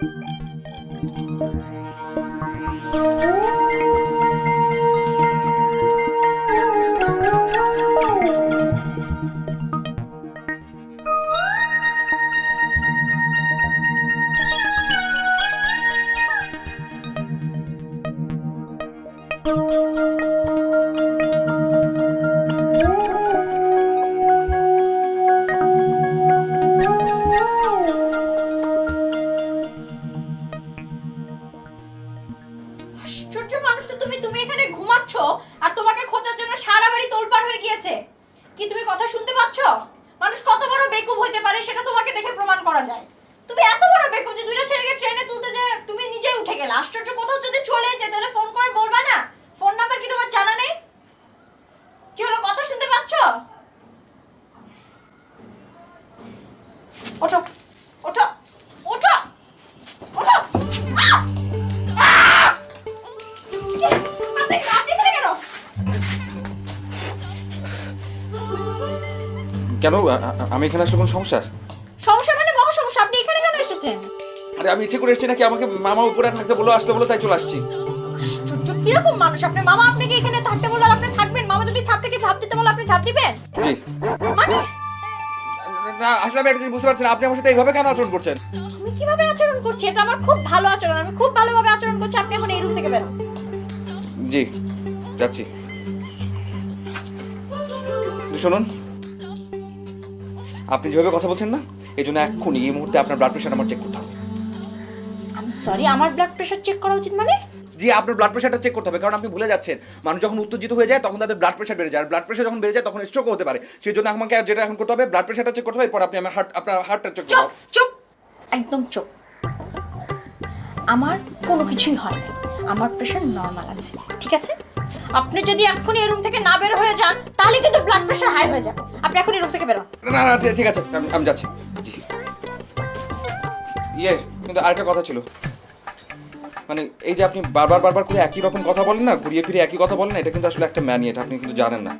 Thank you. আশ্চর্য মানুষ তো তুমি তুমি এখানে ঘুমাচ্ছ আর তোমাকে খোঁজার জন্য সারা বাড়ি তোলপাড় হয়ে গিয়েছে। কি তুমি কথা শুনতে পাচ্ছ? মানুষ কত বড় বেকুব হইতে পারে সেটা তোমাকে দেখে প্রমাণ করা যায়। তুমি এত বড় বেকুব যে দুইটা ছেলেকে ট্রেনে তুলতে যে তুমি নিজেই উঠে গেলে। আশ্চর্য কোথাও যদি চলে যেতে তাহলে ফোন করে বলবা না? ফোন নাম্বার কি তোমার জানা নেই? কি হলো, কথা শুনতে পাচ্ছ? ওঠো। কেন? আমি এখানে আসলে কোনো সমস্যা? সমস্যা মানে মহা সমস্যা। আপনি এখানে কেন এসেছেন? আরে আমি ইচ্ছে করে এসেছি নাকি আমাকে মামা উপরে থাকতে বলো আসতে বলো তাই চলে আসছি। আশ্চর্য কীরকম মানুষ? আপনার মামা আপনাকে এখানে থাকতে বললে আর আপনি থাকবেন? মামা যদি ছাদ থেকে ঝাঁপ দিতে বলে আপনি ঝাঁপ দিবেন? জি। মানে? না আসলে আমি একটা জিনিস বুঝতে পারছি না। আপনি আমার সাথে এইভাবে কেন আচরণ করছেন? আমি কীভাবে আচরণ করছি? এটা আমার খুব ভালো আচরণ। আমি খুব ভালোভাবে আচরণ করছি। আপনি এখন এই রুম থেকে বেরোন। জি যাচ্ছি। শুনুন আপনি যেভাবে কথা বলছেন না এই জন্য এক্ষুনি এই মুহূর্তে আপনার ব্লাড প্রেশার আমার চেক করতে হবে। সরি আমার ব্লাড প্রেশার চেক করা উচিত মানে? জি আপনার ব্লাড প্রেশারটা চেক করতে হবে কারণ আপনি ভুলে যাচ্ছেন। মানুষ যখন উত্তেজিত হয়ে যায় তখন তাদের ব্লাড প্রেশার বেড়ে যায়। আর ব্লাড প্রেশার যখন বেড়ে যায় তখন স্ট্রোক হতে পারে। সেই জন্য আমাকে যেটা এখন করতে হবে ব্লাড প্রেশারটা চেক করতে হবে এরপর আপনি আমার হার্ট আপনার হার্টটা চেক করতে চুপ চুপ একদম চুপ। আমার কোনো কিছুই হয় না আমার প্রেশার নর্মাল আছে ঠিক আছে? আপনি যদি এক্ষুনি এই রুম থেকে না বের হয়ে যান তাহলে কিন্তু ব্লাড প্রেশার হাই হয়ে যাবে। আপনি এখন রুম থেকে বেরোন। না না ঠিক- ঠিক আছে আমি- আমি যাচ্ছি। জি। ইয়ে কিন্তু আরেকটা কথা ছিল। মানে এই যে আপনি বারবার বারবার করে একই রকম কথা বলেন না ঘুরিয়ে ফিরে একই কথা বলেন না এটা কিন্তু আসলে একটা ম্যানি এটা আপনি কিন্তু জানেন না।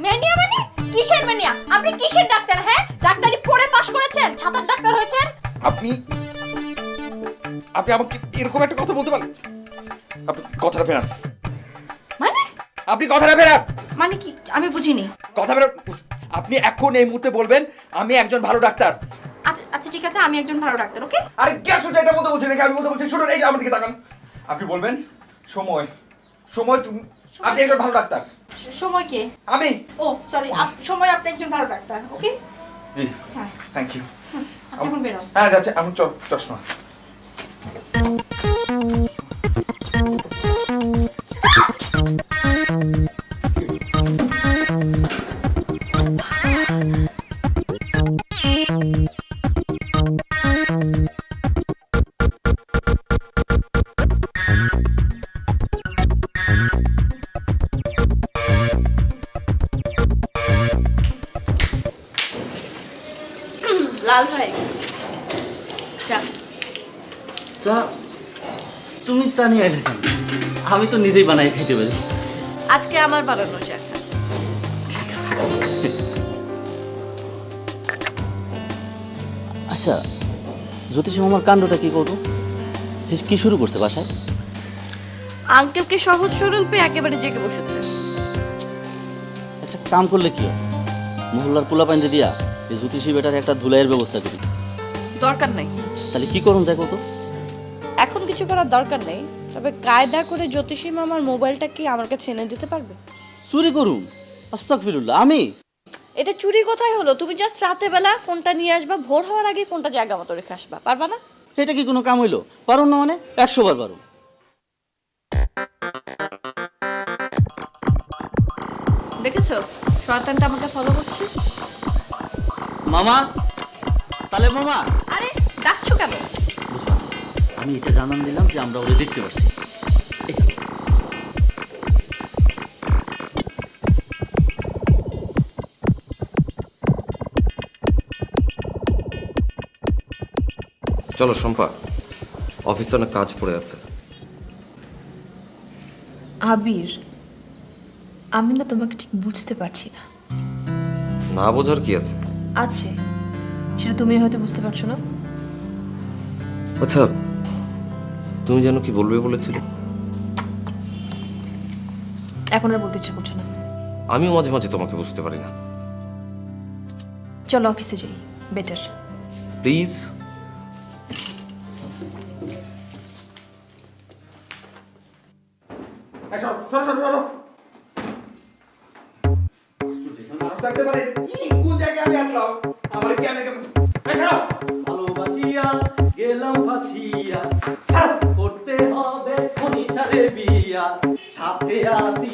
ম্যানিয়া মানে? কিসের ম্যানিয়া আপনি কিসের ডাক্তার হ্যাঁ? ডাক্তারি পড়ে পাশ করেছেন ছাতার ডাক্তার হয়েছেন? আপনি আপনি আমাকে এরকম একটা কথা বলতে পারেন? আপনি কথাটা ফেরান। মানে? আপনি কথাটা ফেরান! মানে কি? আমি বুঝিনি। কথা ফেরান। আপনি এখন এই মুহূর্তে বলবেন আমি একজন ভালো ডাক্তার। আচ্ছা আচ্ছা ঠিক আছে আমি একজন ভালো ডাক্তার ওকে? আরে কে শুনতে এটা বলতে বলছেন নাকি? আমি বলতে বলছি শুনুন এই যে আমার দিকে তাকান। আপনি বলবেন সময়। সময় তুমি আপনি একজন ভালো ডাক্তার। সময় কে? আমি? ও সরি সময় আপনি একজন ভালো ডাক্তার ওকে? জি হ্যাঁ। থ্যাংক ইউ হ্যাঁ যাচ্ছে। আমার চ চশমা। লাল ভাই চা তুমি চা নিয়ে এলে আমি তো নিজেই বানাই খেতে পারি। আজকে আমার বানানো চা। আচ্ছা জ্যোতিষ আমার কাণ্ডটা কি করব কি শুরু করছে বাসায়? আঙ্কেলকে সহজ সরল পেয়ে একেবারে জেগে বসেছে। একটা কাম করলে কি হয়? মহল্লার পোলা পাইন্দে দিয়া এই জ্যোতিষী বেটার একটা ধুলাইয়ের ব্যবস্থা করি। দরকার নেই। তাহলে কি করুন যায় কত এখন কিছু করার দরকার নেই তবে কায়দা করে জ্যোতিষী মামার মোবাইলটা কি আমার কাছে এনে দিতে পারবে? চুরি করুন। আস্তাকফিরুল্লাহ আমি? এটা চুরি কোথায় হলো? তুমি জাস্ট রাতে বেলা ফোনটা নিয়ে আসবা ভোর হওয়ার আগে ফোনটা জায়গা মতো রেখে আসবা পারবা না? এটা কি কোনো কাম হইল? পারুন না মানে? একশো বার পারুন। দেখেছ? শয়তানটা আমাকে ফলো করছে? মামা? তাহলে মামা। আরে ডাকছো কেন? আমি এটা জানান দিলাম যে আমরা ওরে দেখতে পাচ্ছি চলো শম্পা। অফিসে অনেক কাজ পড়ে আছে। আবির আমি না তোমাকে ঠিক বুঝতে পারছি না। না বোঝার কি আছে? আছে। সেটা তুমি হয়তো বুঝতে পারছ না। আচ্ছা তুমি যেন কি বলবে বলেছিলে? এখন আর বলতে ইচ্ছা করছে না। আমিও মাঝে মাঝে তোমাকে বুঝতে পারি না। চলো অফিসে যাই বেটার। প্লিজ। থাকতে পারে কি কোন জায়গায় আমি আসলাম? আমার কি আমি এই ভালোবাসিয়া গেলাম ফাঁসিয়া। করতে হবে মনীষারে বিয়া। সাথে আসি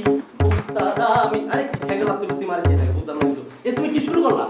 উস্তাদ আমি। আরে কি ঠেঙ্গা তুই তুই মারি দিয়ে থাকে বুঝলাম না এ তুমি কি শুরু করলা?